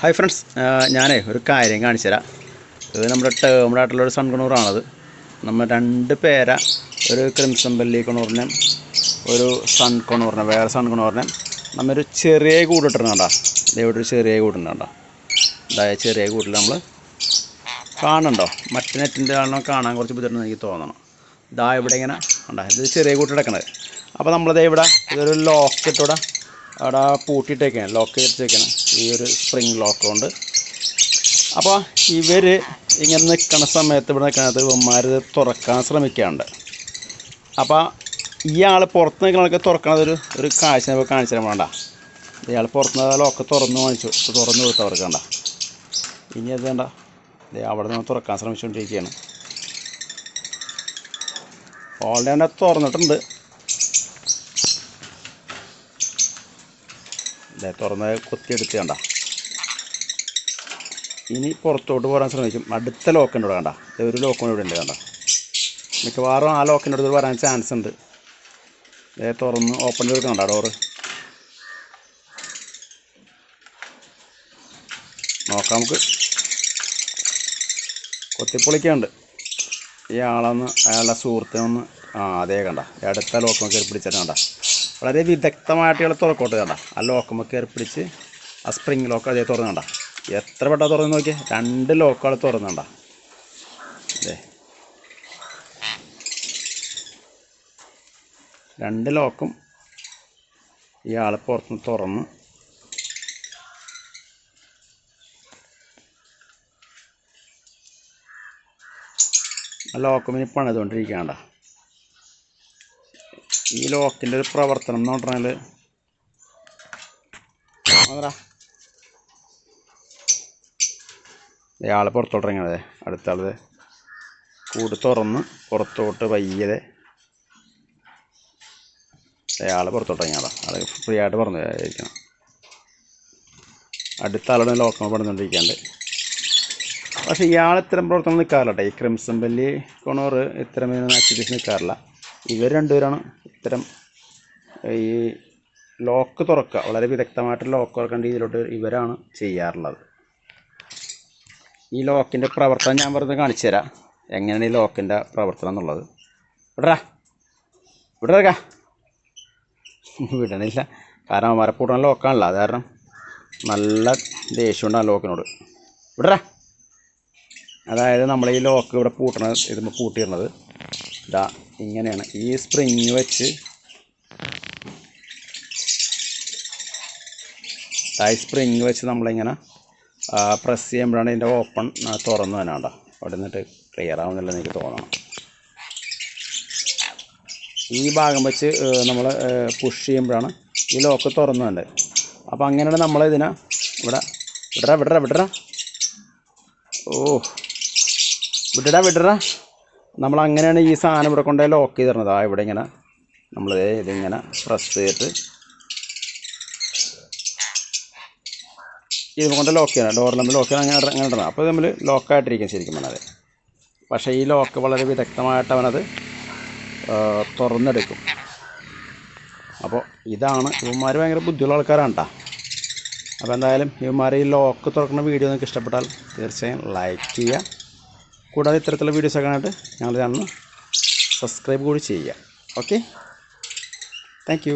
Hi friends ഞാനേ ഒരു കാര്യം കാണിച്ചു തരാം ഇത് നമ്മുടെ ടേമിലായിട്ടുള്ള ഒരു സൺകണൂറാണത് നമ്മൾ രണ്ട് പേര ഒരു ക്രിംസൺ ബല്ലി കുണൂറിനെ ഒരു സൺ കുണൂറിനെ വേറെ സൺ കുണൂറിനെ നമ്മൊരു ചെറിയ കൂടിട്ടിരുന്നുണ്ടോ ഇവിടെ ഒരു ചെറിയ കൂടുന്നുണ്ടോ അതായത് ചെറിയ കൂട്ടിൽ നമ്മൾ കാണണ്ടോ മറ്റു നെറ്റിന്റെ ആളിനെ കാണാൻ കുറച്ച് ബുദ്ധിമുട്ടെന്ന് എനിക്ക് തോന്നണം. ഇതാ ഇവിടെ ഇങ്ങനെ ഉണ്ടാ ഇത് ചെറിയ കൂട്ടിടക്കണത് അപ്പോൾ നമ്മളിത് ഇവിടെ ഇതൊരു ലോക്ക് ഇട്ടൂടെ. അവിടെ പൂട്ടിയിട്ടേക്കാണ് ലോക്ക് ചെയ്തിട്ടേക്കാണ് ഈ ഒരു സ്പ്രിങ് ലോക്ക് കൊണ്ട്. അപ്പോൾ ഇവർ ഇങ്ങനെ നിൽക്കുന്ന സമയത്ത് ഇവിടെ നിൽക്കുന്നത് ഇവന്മാർ തുറക്കാൻ ശ്രമിക്കാറുണ്ട്. അപ്പോൾ ഇയാൾ പുറത്ത് നിൽക്കണതൊക്കെ തുറക്കണത് ഒരു ഒരു കാഴ്ച നമുക്ക് കാണിച്ചു തരാൻ വേണ്ട. ഇയാൾ പുറത്ത് ലോക്ക് തുറന്ന് വാങ്ങിച്ചു തുറന്ന് കൊടുത്തു അവർക്ക് വേണ്ട. ഇനി അത് വേണ്ട. അവിടെ നിന്ന് തുറക്കാൻ ശ്രമിച്ചുകൊണ്ടിരിക്കുകയാണ്. ഓൾറെഡി തന്നെ തുറന്നിട്ടുണ്ട്. തുറന്ന് കുത്തിയെടുത്ത് കണ്ട ഇനി പുറത്തോട്ട് പോരാൻ ശ്രമിക്കും. അടുത്ത ലോക്കിന്റെ ഇവിടെ കണ്ട? ഒരു ലോക്കിന്റെ ഇവിടെ ഉണ്ട് കണ്ട. മിക്കവാറും ആ ലോക്കിന്റെ അടുത്ത് വരാൻ ചാൻസ് ഉണ്ട്. ദേ തുറന്ന് ഓപ്പൺ ചെയ്ത് കണ്ട ഡോറ് നോക്കാം നമുക്ക്. കൊത്തിപ്പൊളിക്കുന്നുണ്ട് ഈ ആളൊന്ന് അയാളുടെ സുഹൃത്തിനൊന്ന് ആ അതേ കണ്ട. അടുത്ത ലോക്കം കയറി പിടിച്ചിട്ട് കണ്ട. വളരെ വിദഗ്ധമായിട്ട് ഇയാൾ തുറക്കോട്ട് കണ്ട. ആ ലോക്കമ്മ കയറി പിടിച്ച് ആ സ്പ്രിങ് ലോക്ക് അതേ തുറന്നുണ്ട എത്ര പെട്ടാ തുറന്ന് നോക്കിയേ? രണ്ട് ലോക്കുകൾ തുറന്നുണ്ട രണ്ട് ലോക്കും ഇയാൾ പുറത്തുനിന്ന് തുറന്ന് ആ ലോക്കം ഇനി പണിതുകൊണ്ടിരിക്കുകയാണ്ട ഈ ലോക്കിന്റെ ഒരു പ്രവർത്തനം എന്ന് പറഞ്ഞാൽ ഇയാളെ പുറത്തോട്ടിറങ്ങണത് അടുത്ത ആളത് കൂട് തുറന്ന് പുറത്തോട്ട് വയ്യതെ അയാൾ പുറത്തോട്ടിറങ്ങിയാളാ ആൾ ഫ്രീ ആയിട്ട് പറഞ്ഞു ഇരിക്കണം. അടുത്ത ആളുടെ ലോക്കം പണിതുകൊണ്ടിരിക്കാണ്ട്. പക്ഷെ ഇയാൾ ഇത്തരം പ്രവർത്തനം നിൽക്കാറില്ല കേട്ടോ. ഈ ക്രിംസൺ കൊണോറ് ഇത്തരം ആക്ടിവിറ്റീസ് നിൽക്കാറില്ല. ഇവർ രണ്ടുപേരാണ് ഇത്തരം ഈ ലോക്ക് തുറക്കുക. വളരെ വിദഗ്ധമായിട്ട് ലോക്ക് തുറക്കേണ്ട രീതിയിലോട്ട് ഇവരാണ് ചെയ്യാറുള്ളത്. ഈ ലോക്കിന്റെ പ്രവർത്തനം ഞാൻ വെറുതെ കാണിച്ചു തരാം. എങ്ങനെയാണ് ഈ ലോക്കിന്റെ പ്രവർത്തനം എന്നുള്ളത്. വിടറാ വിടറക്കാ വിടണില്ല. കാരണം അവന്മാരെ പൂട്ടണ ലോക്കാണല്ലോ. അത് കാരണം നല്ല ദേഷ്യമുണ്ട് ആ ലോക്കിനോട് വിടറാ അതായത് നമ്മൾ ഈ ലോക്ക് ഇവിടെ പൂട്ടണ ഇതുമ്പോൾ പൂട്ടിയിരുന്നത് ഇതാ ഇങ്ങനെയാണ്. ഈ സ്പ്രിങ് വെച്ച് ഈ സ്പ്രിങ് വെച്ച് നമ്മളിങ്ങനെ പ്രസ് ചെയ്യുമ്പോഴാണ് ഇതിന്റെ ഓപ്പൺ തുറന്നു തന്നെണ്ട അവിടെ നിന്നിട്ട് ക്ലിയർ ആവുന്നില്ല എനിക്ക് തോന്നണം. ഈ ഭാഗം വെച്ച് നമ്മൾ പുഷ് ചെയ്യുമ്പോഴാണ് ഈ ലോക്ക് തുറന്നു തന്നെ അപ്പോൾ അങ്ങനെയാണ് നമ്മൾ ഇതിനെ ഇവിടെ വിടറ വിടറ വിടറ ഓ വിടടാ വിടടാ. നമ്മൾ അങ്ങനെയാണ് ഈ സാധനം ഇവിടെ കൊണ്ടുപോയി ലോക്ക് ചെയ്ത് തരുന്നത് ആ ഇവിടെ ഇങ്ങനെ നമ്മൾ ഇതിങ്ങനെ പ്രസ് ചെയ്തിട്ട് ഇത് കൊണ്ട് ലോക്ക് ചെയ്യണം. ഡോർ നമ്മൾ ലോക്ക് ചെയ്യണം. അങ്ങനെ അങ്ങനെ ഇടണം. അപ്പോൾ നമ്മൾ ലോക്കായിട്ടിരിക്കും ശരിക്കും പറഞ്ഞാൽ. പക്ഷേ ഈ ലോക്ക് വളരെ വിദഗ്ധമായിട്ട് അവനത് തുറന്നെടുക്കും. അപ്പോൾ ഇതാണ് ഇവന്മാർ ഭയങ്കര ബുദ്ധിയുള്ള ആൾക്കാരാണ് കേട്ടോ അപ്പോൾ എന്തായാലും ഇവന്മാർ ഈ ലോക്ക് തുറക്കുന്ന വീഡിയോ നിങ്ങൾക്ക് ഇഷ്ടപ്പെട്ടാൽ തീർച്ചയായും ലൈക്ക് ചെയ്യുക. കൂടാതെ ഇത്തരത്തിലുള്ള വീഡിയോസ് ആയിട്ട് ഞങ്ങളുടെ ചാനൽ സബ്സ്ക്രൈബ് കൂടി ചെയ്യുക. Okay thank